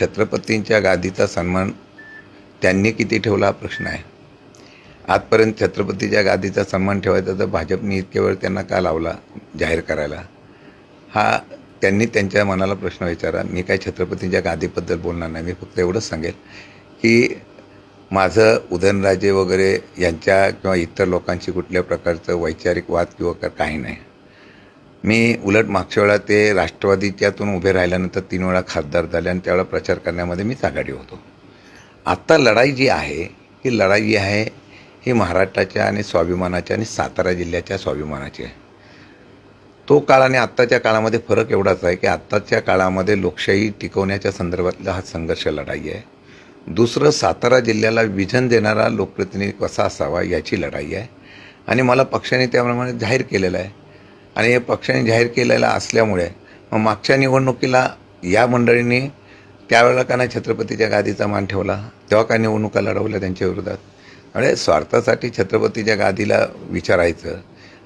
छत्रपतींच्या गादीचा सन्मान त्यांनी किती ठेवला? हा प्रश्न आहे. आजपर्यंत छत्रपतीच्या गादीचा सन्मान ठेवायचा तर भाजपने इतक्या वेळ त्यांना का लावला जाहीर करायला? हा त्यांनी त्यांच्या मनाला प्रश्न विचारा. मी काय छत्रपतींच्या गादीबद्दल बोलणार नाही. मी फक्त एवढंच सांगेल की माझं उदयनराजे वगैरे यांच्या किंवा इतर लोकांशी कुठल्या प्रकारचं वैचारिक वाद किंवा का- काही नाही. मी उलट मागच्या वेळा ते राष्ट्रवादीच्यातून उभे राहिल्यानंतर तीन वेळा खासदार झाले आणि त्यावेळा प्रचार करण्यामध्ये मीच आघाडी होतो. आत्ता लढाई जी आहे ही लढाई जी आहे ही महाराष्ट्राच्या आणि स्वाभिमानाच्या आणि सातारा जिल्ह्याच्या स्वाभिमानाची आहे. तो काळ आणि आत्ताच्या काळामध्ये फरक एवढाच आहे की आत्ताच्या काळामध्ये लोकशाही टिकवण्याच्या संदर्भातला हा संघर्ष लढाई आहे. दुसरं सातारा जिल्ह्याला विजन देणारा लोकप्रतिनिधी कसा असावा याची लढाई आहे. आणि मला पक्षाने त्याप्रमाणे जाहीर केलेलं आहे. आणि हे पक्षाने जाहीर केलेलं असल्यामुळे मग मागच्या निवडणुकीला या मंडळींनी त्यावेळेला का नाही छत्रपतीच्या गादीचा मान ठेवला? तेव्हा का निवडणुका लढवल्या त्यांच्या विरोधात? म्हणजे स्वार्थासाठी छत्रपतीच्या गादीला विचारायचं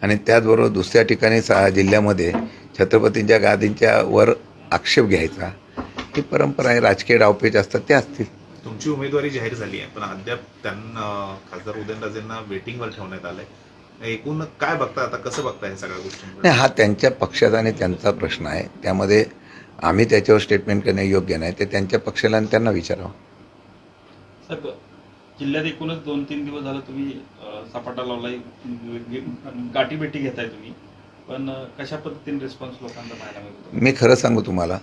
आणि त्याचबरोबर दुसऱ्या ठिकाणी सहा जिल्ह्यामध्ये छत्रपतींच्या गादींच्या वर आक्षेप घ्यायचा. ही परंपरा आहे राजकीय डावपेच असतात ते असतील. तुमची उमेदवारी जाहीर झाली आहे पण अद्याप त्यांना खासदार उदयनराजेंना वेटिंगवर ठेवण्यात आलं आहे एकूण काय बघता आता कसं बघता या सगळ्या गोष्टींकडे नाही हा त्यांच्या पक्षाचा आणि त्यांचा प्रश्न आहे. त्यामध्ये आम्ही त्याच्यावर स्टेटमेंट करणे योग्य नाही. ते त्यांच्या पक्षाला आणि त्यांना विचारावं. साहेब जिल्ह्यात एकूणच दोन तीन दिवस झालं तुम्ही सपाटा लावलाय गाठी भेटी घेताय तुम्ही. पण कशा पद्धतीने रिस्पॉन्स लोकांना पाहायला मिळतो? मी खरं सांगू तुम्हाला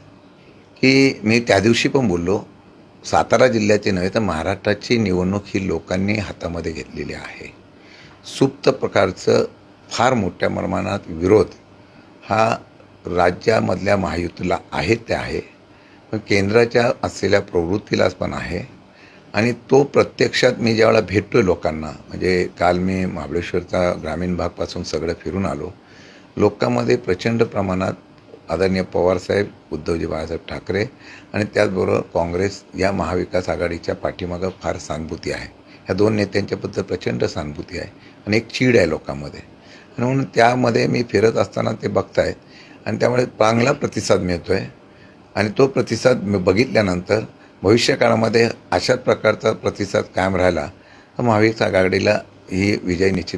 की मी त्या दिवशी पण बोललो. सातारा जिल्ह्याची नव्हे तर महाराष्ट्राची निवडणूक ही लोकांनी हातामध्ये घेतलेली आहे. सुप्त प्रकारचं फार मोठ्या प्रमाणात विरोध हा राज्यामधल्या महायुतीला आहे ते आहे पण केंद्राच्या असलेल्या प्रवृत्तीलाच पण आहे. आणि तो प्रत्यक्षात मी ज्यावेळेला भेटतो लोकांना म्हणजे काल मी महाबळेश्वरचा ग्रामीण भागपासून सगळं फिरून आलो लोकांमध्ये प्रचंड प्रमाणात आदरणीय पवारसाहेब उद्धवजी बाळासाहेब ठाकरे आणि त्याचबरोबर काँग्रेस या महाविकास आघाडीच्या पाठीमागं फार सहानुभूती आहे. ह्या दोन नेत्यांच्याबद्दल प्रचंड सहानुभूती आहे. आणि एक चीड आहे लोकांमध्ये. आणि म्हणून त्यामध्ये मी फिरत असताना ते बघतायत. आणि त्यामुळे चांगला प्रतिसाद मिळतो आहे आणि तो प्रतिसाद बघितल्यानंतर भविष्यकाळामध्ये अशाच प्रकारचा प्रतिसाद कायम राहिला तर महावीर आघाडीला ही विजय निश्चित